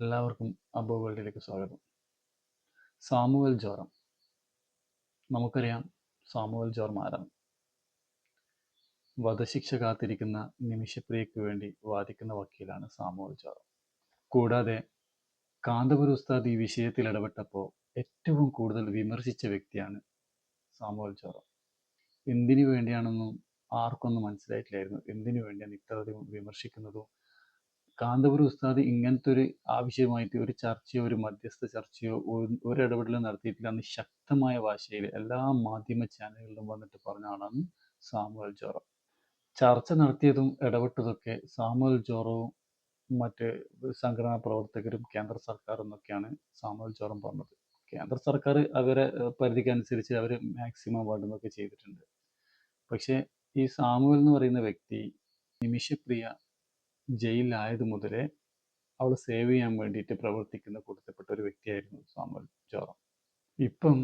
എല്ലാവർക്കും അബോ വേൾഡിലേക്ക് സ്വാഗതം. Samuel Joram. നമുക്കറിയാം സാമുവൽ ജോറം ആരാണ്. വധശിക്ഷ കാത്തിരിക്കുന്ന നിമിഷപ്രിയയ്ക്ക് വേണ്ടി വാദിക്കുന്ന വക്കീലാണ് സാമുവൽ ജോറം. കൂടാതെ കാന്തപുര ഉസ്താദ് ഈ വിഷയത്തിൽ ഇടപെട്ടപ്പോൾ ഏറ്റവും കൂടുതൽ വിമർശിച്ച വ്യക്തിയാണ് സാമുവൽ ജോറം. എന്തിനു വേണ്ടിയാണെന്നും ആർക്കൊന്നും മനസ്സിലായിട്ടില്ലായിരുന്നു. എന്തിനു വേണ്ടിയാണ് ഇത്രയധികം വിമർശിക്കുന്നതും കാന്തപുര ഉസ്താദ് ഇങ്ങനത്തെ ഒരു ആവശ്യമായിട്ട് ഒരു ചർച്ചയോ ഒരു മധ്യസ്ഥ ചർച്ചയോ ഒരു- ഇടപെടലും നടത്തിയിട്ടില്ല എന്ന് ശക്തമായ ഭാഷയിൽ എല്ലാ മാധ്യമ ചാനലുകളിലും വന്നിട്ട് പറഞ്ഞ ആളാണ് സാമുവൽ ജോറോ. ചർച്ച നടത്തിയതും ഇടപെട്ടതൊക്കെ സാമുവൽ ജോറോവും മറ്റ് സംഘടനാ പ്രവർത്തകരും കേന്ദ്ര സർക്കാരും എന്നൊക്കെയാണ് സാമുവൽ ജോറം പറഞ്ഞത്. കേന്ദ്ര സർക്കാർ അവരെ പരിധിക്കനുസരിച്ച് അവർ മാക്സിമം വേണ്ടുന്നൊക്കെ ചെയ്തിട്ടുണ്ട്. പക്ഷേ ഈ സാമുവൽ എന്ന് പറയുന്ന വ്യക്തി നിമിഷപ്രിയ ജയിലിലായത് മുതലേ അവൾ സേവ് ചെയ്യാൻ വേണ്ടിയിട്ട് പ്രവർത്തിക്കുന്ന കൂട്ടത്തിൽപ്പെട്ട ഒരു വ്യക്തിയായിരുന്നു സാമുൽ ജോറം. ഇപ്പം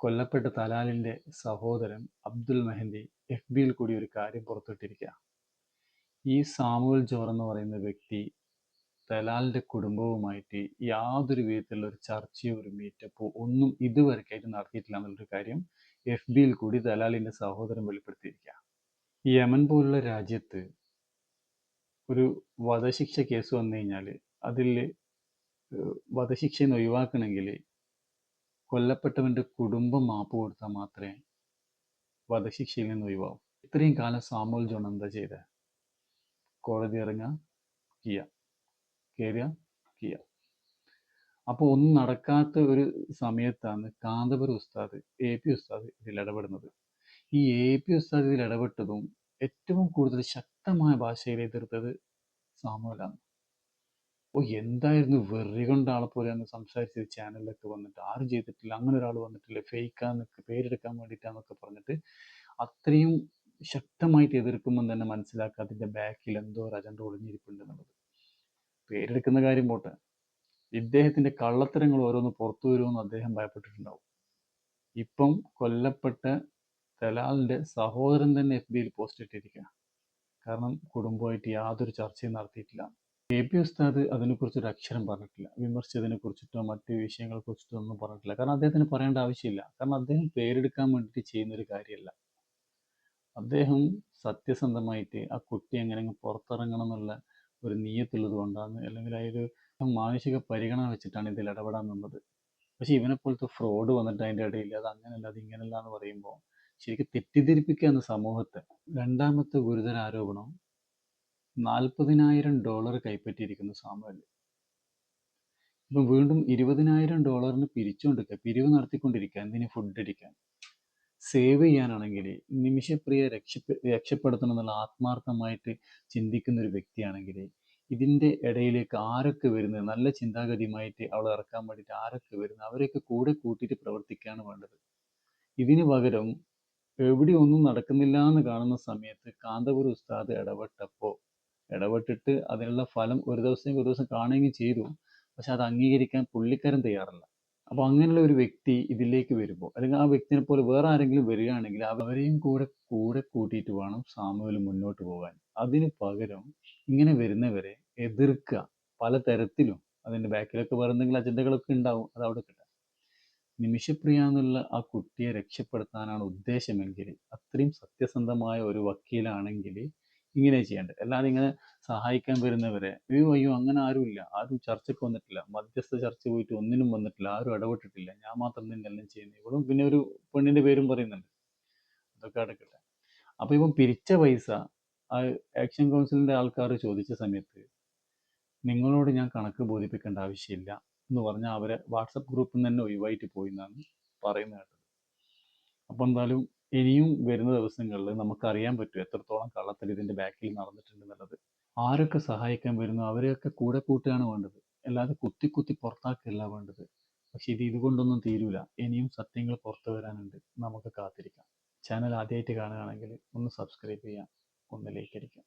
കൊല്ലപ്പെട്ട തലാലിന്റെ സഹോദരൻ അബ്ദുൽ മെഹന്തി എഫ് ബിയിൽ കൂടി ഒരു കാര്യം പുറത്തുവിട്ടിരിക്കുക ഈ സാമുവൽ ജോർ എന്ന് പറയുന്ന വ്യക്തി തലാലിന്റെ കുടുംബവുമായിട്ട് യാതൊരു വിധത്തിലുള്ള ഒരു ചർച്ചയോ ഒരു മീറ്റപ്പോ ഒന്നും ഇതുവരെക്കായിട്ട് നടത്തിയിട്ടില്ല എന്നുള്ളൊരു കാര്യം എഫ് ബിയിൽ കൂടി ദലാലിന്റെ സഹോദരൻ വെളിപ്പെടുത്തിയിരിക്കുക യമൻ പോലുള്ള രാജ്യത്ത് ഒരു വധശിക്ഷ കേസ് വന്നു കഴിഞ്ഞാൽ അതിൽ വധശിക്ഷയിൽ ഒഴിവാക്കണമെങ്കിൽ കൊല്ലപ്പെട്ടവന്റെ കുടുംബം മാപ്പ് കൊടുത്താൽ മാത്രമേ വധശിക്ഷയിൽ നിന്ന് ഒഴിവാകും ഇത്രയും കാലം സാമുൽ ജോൺ എന്താ ചെയ്ത? കോടതി ഇറങ്ങുക കിയ. കയറുക കിയ. അപ്പോൾ ഒന്നും നടക്കാത്ത ഒരു സമയത്താണ് കാന്തപുരം ഉസ്താദ് എ പി ഉസ്താദ് ഇതിൽ ഇടപെടുന്നത്. ഈ എ പി ഉസ്താദ് ഇതിൽ ഇടപെട്ടതും ഏറ്റവും കൂടുതൽ ശക്തമായ ഭാഷയിൽ എതിർത്തത് സാമുവലാണ്. ഓ എന്തായിരുന്നു വെറി കൊണ്ട ആളെ പോലെയാണ് സംസാരിച്ചത് ചാനലിലൊക്കെ വന്നിട്ട് ആരും ചെയ്തിട്ടില്ല അങ്ങനെ ഒരാൾ വന്നിട്ടില്ല ഫേക്കാന്നൊക്കെ പേരെടുക്കാൻ വേണ്ടിയിട്ടാന്നൊക്കെ പറഞ്ഞിട്ട് അത്രയും ശക്തമായിട്ട് എതിർക്കുമ്പോൾ തന്നെ മനസ്സിലാക്കുക അതിന്റെ ബാക്കിൽ എന്തോ ഒരു അജണ്ട ഒളിഞ്ഞിരിപ്പുണ്ട് എന്നുള്ളത്. പേരെടുക്കുന്ന കാര്യം പോട്ടെ. ഇദ്ദേഹത്തിന്റെ കള്ളത്തരങ്ങൾ ഓരോന്ന് പുറത്തു വരുമെന്ന് അദ്ദേഹം ഭയപ്പെട്ടിട്ടുണ്ടാവും. ഇപ്പം കൊല്ലപ്പെട്ട തലാലിന്റെ സഹോദരൻ തന്നെ എഫ് ബിയിൽ പോസ്റ്റ് ഇട്ടിരിക്കുക കാരണം കുടുംബമായിട്ട് യാതൊരു ചർച്ചയും നടത്തിയിട്ടില്ല. എ പി ഉസ്താദ് അതിനെക്കുറിച്ച് ഒരു അക്ഷരം പറഞ്ഞിട്ടില്ല. വിമർശിച്ചതിനെ കുറിച്ചിട്ടോ മറ്റ് വിഷയങ്ങളെ കുറിച്ചിട്ടോ ഒന്നും പറഞ്ഞിട്ടില്ല. കാരണം അദ്ദേഹത്തിന് പറയേണ്ട ആവശ്യമില്ല. കാരണം അദ്ദേഹം പേരെടുക്കാൻ വേണ്ടിയിട്ട് ചെയ്യുന്നൊരു കാര്യമല്ല. അദ്ദേഹം സത്യസന്ധമായിട്ട് ആ കുട്ടി എങ്ങനെ പുറത്തിറങ്ങണം എന്നുള്ള ഒരു നീയത്തുള്ളത് കൊണ്ടാണ് അല്ലെങ്കിൽ ഒരു മാനുഷിക പരിഗണന വെച്ചിട്ടാണ് ഇതിൽ ഇടപെടാൻ നിന്നത്. പക്ഷെ ഇവനെ പോലത്തെ ഫ്രോഡ് വന്നിട്ട് അതിന്റെ ഇടയിൽ അത് അങ്ങനെയല്ല അത് ഇങ്ങനെയല്ല എന്ന് പറയുമ്പോൾ ശരിക്കും തെറ്റിദ്ധരിപ്പിക്കുകയാണ് സമൂഹത്തെ രണ്ടാമത്തെ ഗുരുതര ആരോപണം നാൽപ്പതിനായിരം ഡോളർ കൈപ്പറ്റിയിരിക്കുന്നു സാമുവൽ ഇപ്പം വീണ്ടും ഇരുപതിനായിരം ഡോളറിന് പിരിച്ചുകൊണ്ടിരിക്കുക പിരിവ് നടത്തിക്കൊണ്ടിരിക്കുക എന്തിനു ഫുഡ് അടിക്കാൻ? സേവ് ചെയ്യാനാണെങ്കിൽ നിമിഷപ്രിയ രക്ഷപ്പെ രക്ഷപ്പെടുത്തണം എന്നുള്ള ആത്മാർത്ഥമായിട്ട് ചിന്തിക്കുന്ന ഒരു വ്യക്തിയാണെങ്കിൽ ഇതിന്റെ ഇടയിലേക്ക് ആരൊക്കെ വരുന്നത്? നല്ല ചിന്താഗതിയുമായിട്ട് അവളെ ഇറക്കാൻ വേണ്ടിയിട്ട് ആരൊക്കെ വരുന്നത്? അവരെയൊക്കെ കൂടെ കൂട്ടിയിട്ട് പ്രവർത്തിക്കുകയാണ് വേണ്ടത്. ഇതിന് പകരം എവിടെ ഒന്നും നടക്കുന്നില്ല എന്ന് കാണുന്ന സമയത്ത് കാന്തപുര ഉസ്താദ് ഇടപെട്ടപ്പോൾ ഇടപെട്ടിട്ട് അതിനുള്ള ഫലം ഒരു ദിവസം ഒരു ദിവസം കാണുകയും ചെയ്തു. പക്ഷെ അത് അംഗീകരിക്കാൻ പുള്ളിക്കാരൻ തയ്യാറല്ല. അപ്പോൾ അങ്ങനെയുള്ള ഒരു വ്യക്തി ഇതിലേക്ക് വരുമ്പോൾ അല്ലെങ്കിൽ ആ വ്യക്തിനെ പോലെ വേറെ ആരെങ്കിലും വരികയാണെങ്കിൽ അവരെയും കൂടെ കൂടെ കൂട്ടിയിട്ട് വേണം സാമുവൽ മുന്നോട്ട് പോകാൻ. അതിന് പകരം ഇങ്ങനെ വരുന്നവരെ എതിർക്കുക. പലതരത്തിലും അതിന്റെ ബാക്കിലൊക്കെ വേറെ എന്തെങ്കിലും അജണ്ടകളൊക്കെ ഉണ്ടാവും. അത് അവിടെ നിമിഷപ്രിയ എന്നുള്ള ആ കുട്ടിയെ രക്ഷപ്പെടുത്താനാണ് ഉദ്ദേശമെങ്കിൽ അത്രയും സത്യസന്ധമായ ഒരു വക്കീലാണെങ്കിൽ ഇങ്ങനെ ചെയ്യേണ്ടത്. അല്ലാതെ ഇങ്ങനെ സഹായിക്കാൻ വരുന്നവരെ അയ്യോ അയ്യോ അങ്ങനെ ആരുമില്ല. ആരും ചർച്ചയ്ക്ക് വന്നിട്ടില്ല. മധ്യസ്ഥ ചർച്ച പോയിട്ട് ഒന്നിനും വന്നിട്ടില്ല. ആരും ഇടപെട്ടിട്ടില്ല. ഞാൻ മാത്രം തന്നെ എല്ലാം ചെയ്യുന്നത് ഇവളും പിന്നെ ഒരു പെണ്ണിന്റെ പേരും പറയുന്നുണ്ട്. അതൊക്കെ അടക്കട്ടെ. അപ്പൊ ഇപ്പം പിരിച്ച പൈസ ആക്ഷൻ കൗൺസിലിന്റെ ആൾക്കാർ ചോദിച്ച സമയത്ത് നിങ്ങളോട് ഞാൻ കണക്ക് ബോധിപ്പിക്കേണ്ട ആവശ്യമില്ല. എന്ന് പറഞ്ഞാൽ അവരെ വാട്സപ്പ് ഗ്രൂപ്പിൽ നിന്ന് തന്നെ ഒഴിവായിട്ട് പോയി എന്നാണ് പറയുന്നത് കേട്ടത്. അപ്പോൾ എന്തായാലും ഇനിയും വരുന്ന ദിവസങ്ങളിൽ നമുക്കറിയാൻ പറ്റും എത്രത്തോളം കള്ളത്തിൽ ഇതിന്റെ ബാക്കിൽ നടന്നിട്ടുണ്ട് എന്നുള്ളത്. ആരൊക്കെ സഹായിക്കാൻ വരുന്നു? അവരെയൊക്കെ കൂടെ കൂട്ടുകയാണ് വേണ്ടത്. അല്ലാതെ കുത്തി കുത്തി പുറത്താക്കുകയല്ല വേണ്ടത്. പക്ഷെ ഇത് ഇതുകൊണ്ടൊന്നും തീരൂല. ഇനിയും സത്യങ്ങൾ പുറത്തു വരാനുണ്ട്. നമുക്ക് കാത്തിരിക്കാം. ചാനൽ ആദ്യമായിട്ട് കാണുകയാണെങ്കിൽ ഒന്ന് സബ്സ്ക്രൈബ് ചെയ്യാം ഒന്ന് ലൈക്ക് അടിക്കാം